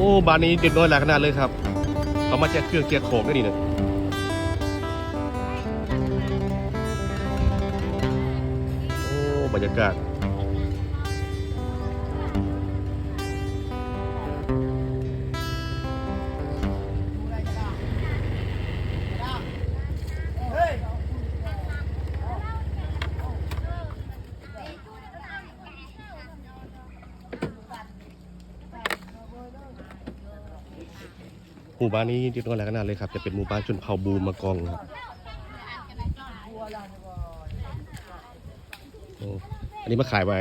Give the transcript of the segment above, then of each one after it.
อ้บ้านนี้เด็กน้อยหลายขนาดเลยครับเขามาแจกเครื่องแจกของได้นี่เนี่ยโอ้บรรยากาศ หมู่บ้านนี้เด็กน้อยหลายขนาดเลยครับ จะเป็นหมู่บ้านชนเผ่าบูมากองครับโอ้อันนี้มาขายไว้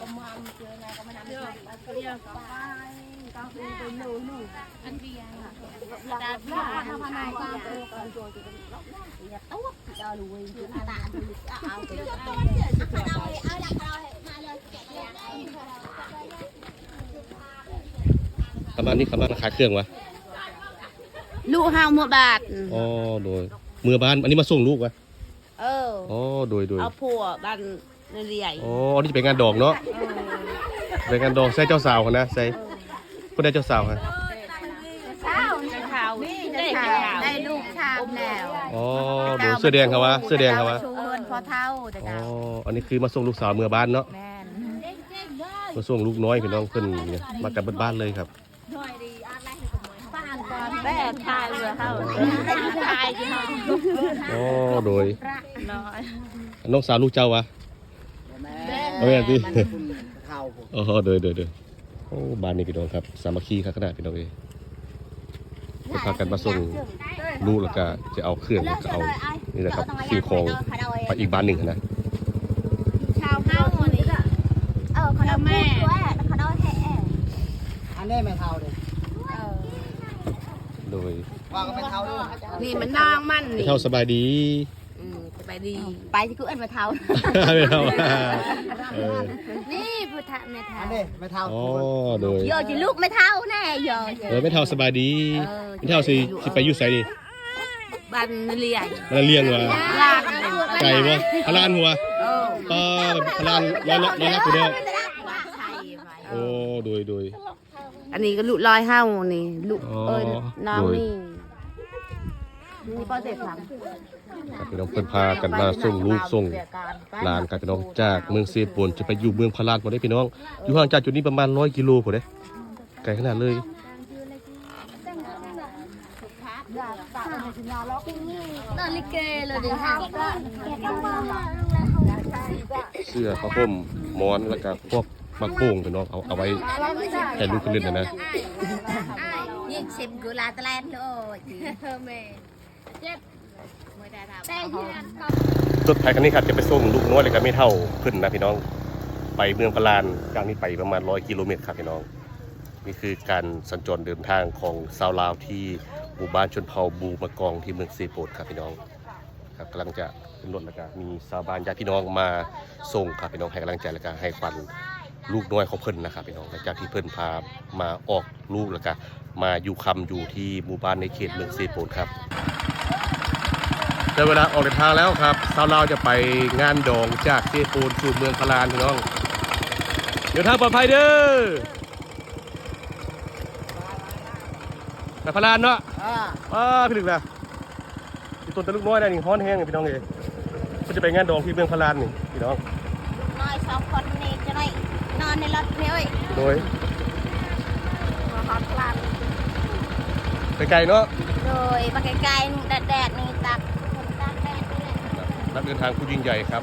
ประมาณนี้ประมา ณขายเครื่องวะลูกห้ามัวบาทอ๋อโดยเมื่อบ้านอันนี้มาส่งลูกวะเอออ๋อโดยโดยเอาผัวบ้านเรียยอ๋ออันนี้จะเป็นงานดอกเนาะเป็นงานดอกใส่เจ้าสาวเขานะใส่ คนได้เจ้าสาวครับเช้าจะเท้าได้เท้าได้ลูกชามแล้วอ๋อโดยเสื้อแดงเขาวะเสื้อแดงเขาวะชวนพอเท่าแต่อ๋อเจ้าอันนี้คือมาส่งลูกสาวเมื่อบ้านเนาะแม่นมาส่งลูกน้อยพี่น้องเพิ่นเนี่ยมากับบ้านๆเลยครับแม่ทายเรือเข้าทายจีนอ๋อโดยน้อยน้องสาวลูกเจ้าวะเอาแม่ดิเท่าผมอ๋อโดยโดยโดยโอ้บ้านนี้พี่น้องครับ สามัคคีครับขนาดพี่น้องเอ้ยพากันมาส่งลูกแล้วก็จะเอาเครื่องแล้วก็เอานี่แหละครับสิ่งของไปอีกบ้านหนึ่งนะชาวเข้านี่เออเขาได้แม่เขาได้แห่อันนี้ไม่เท่าเลยโดยว่าก็ไม่เท่าด้วยนี่มันนางมันนี่เท่าสบายดีอืมส บายดีไปที่กูเอ็นมาเท่า ไม่เท่าเออนี่พุทธแม่เท่าอันนี้ไม่เท่าอ๋อโดยโยจิลูกไม่เท่าแน่โยเออไม่เท่าสบายดีไม่เท่าสิสิไปอยู่ไสนี่บ้านเรียยมาเลี้ยงวะลากไก่วะพลานหัวเออป้าพลานร้อยละร้อยละกูเด้อใช่ไปโอ้โดยโดยอันนี้ก็ลูกลอยเฮานี่ลูกอ๋อเอ้ยน้องโดยนี่ นี่ป้อเด็กครับครับพี่น้องเพิ่นพากันมาส่งลูกส่งหลานกันพี่น้องจากเมืองเซปวนจะไปอยู่เมืองพารานบ่ได้พี่น้อง อยู่ห่างจากจุดนี้ประมาณ100กิโลพุ่นเด้ไกลขนาดเลยตอนลิเกเลยดิค่ะเสื้อผ้าห่มหมอนแล้วก็พวกมะโป่งพี่น้องเอาเอาไว้ให้ลูกเล่นนะนะยี่สิบกุลาตะแลนโลแม่เจ็บแต่ยืน สุดท้ายคันนี้ครับจะไปส่งลูกน้อยเลยครับไม่เท่าขึ้นนะพี่น้อง ไปเมืองพารานจากนี้ไปประมาณ100กิโลเมตรครับพี่น้องนี่คือการสัญจรเดินทางของชาวลาวที่หมู่บ้านชนเผ่าบูมากองที่เมืองเซโปดครับพี่น้องครับกำลังจะขึ้นรถแล้วก็มีชาวบ้านญาติพี่น้องมาส่งครับพี่น้องให้กำลังใจแล้วก็ให้ควันลูกน้อยของเพิ่นนะครับพี่น้องหลังจากที่เพิ่นพามาออกลูกแล้วก็มาอยู่คำอยู่ที่หมู่บ้านในเขตเมืองเซโปดครับ ได้เวลาออกเดินทางแล้วครับชาวลาวจะไปงานดองจากเซโปนสู่เมืองพารานพี่น้องเดินทางปลอดภัยเด้อแต่พลานเนาะอ่าว้าพี่ลึกนะพี่ต้นตะลุกน้อยนะนี่ฮ้อนแห้งนี่พี่น้องเอยก็จะไปงานดองที่เมืองพลานนี่พี่น้องน้อยสองคนนี่จะได้นอนในรถเพียวโดยมาฮอตพลันไปไกลเนาะโดยปากไก่ๆแดดๆนี่ตักคนตักแดดนี่แหละ นักเดินทางผู้ยิ่งใหญ่ครับ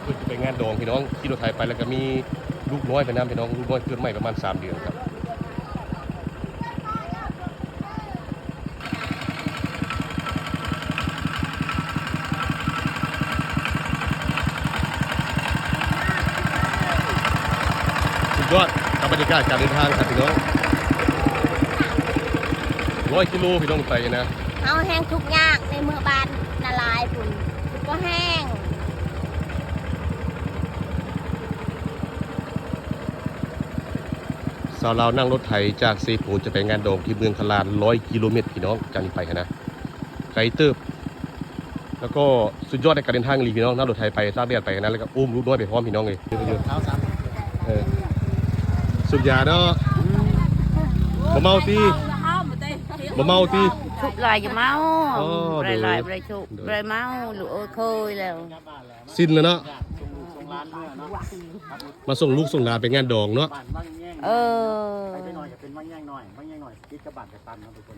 เพื่อจะไปงานดองพี่น้องขี่รถไถไปแล้วก็มีลูกน้อยไปน้ำพี่น้องลูกน้อยเกิดใหม่ประมาณ 3 เดือนครับสุดยอดกับบรรยากาศการเดินทางครับพี่น้องร้อยกิโลพี่น้องไปนะเอาแห้งทุกยากในเมื่อบานละลายฝุ่น ก็แห้ง สาวเราวนั่งรถไถจากเซปูนจะไปงานดองที่เมืองพลานร้อยกิโลเมตรพี่น้องจากนี้ไปนะไกลเติบ แล้วก็สุดยอดในการเดินทางลีพี่น้องนั่งรถไทยไปซาเบียดไปนั้นแล้วก็อุ้มลูกน้อยไปพร้อมพี่น้องเลยเยอะเท้าสามๆเออสุดยาเนาะบ่เมาตีบ่เมาตี ชุบลายจะเมาอ๋อไรลายเดี๋ยวไรชุบไรเมาลูกเอ้ยเคยแล้วสิ้นแล้วเนาะส่งลูกส่งร้านเมื่อเนาะมาส่งลูกส่งหลานไปงานดองเนาะ บ้านบ้านแย่งเออไปไปหน่อยจะเป็นบ้านแย่งหน่อยบ้านแย่งหน่อยคิดกระบาดกระตันเนาะทุกคน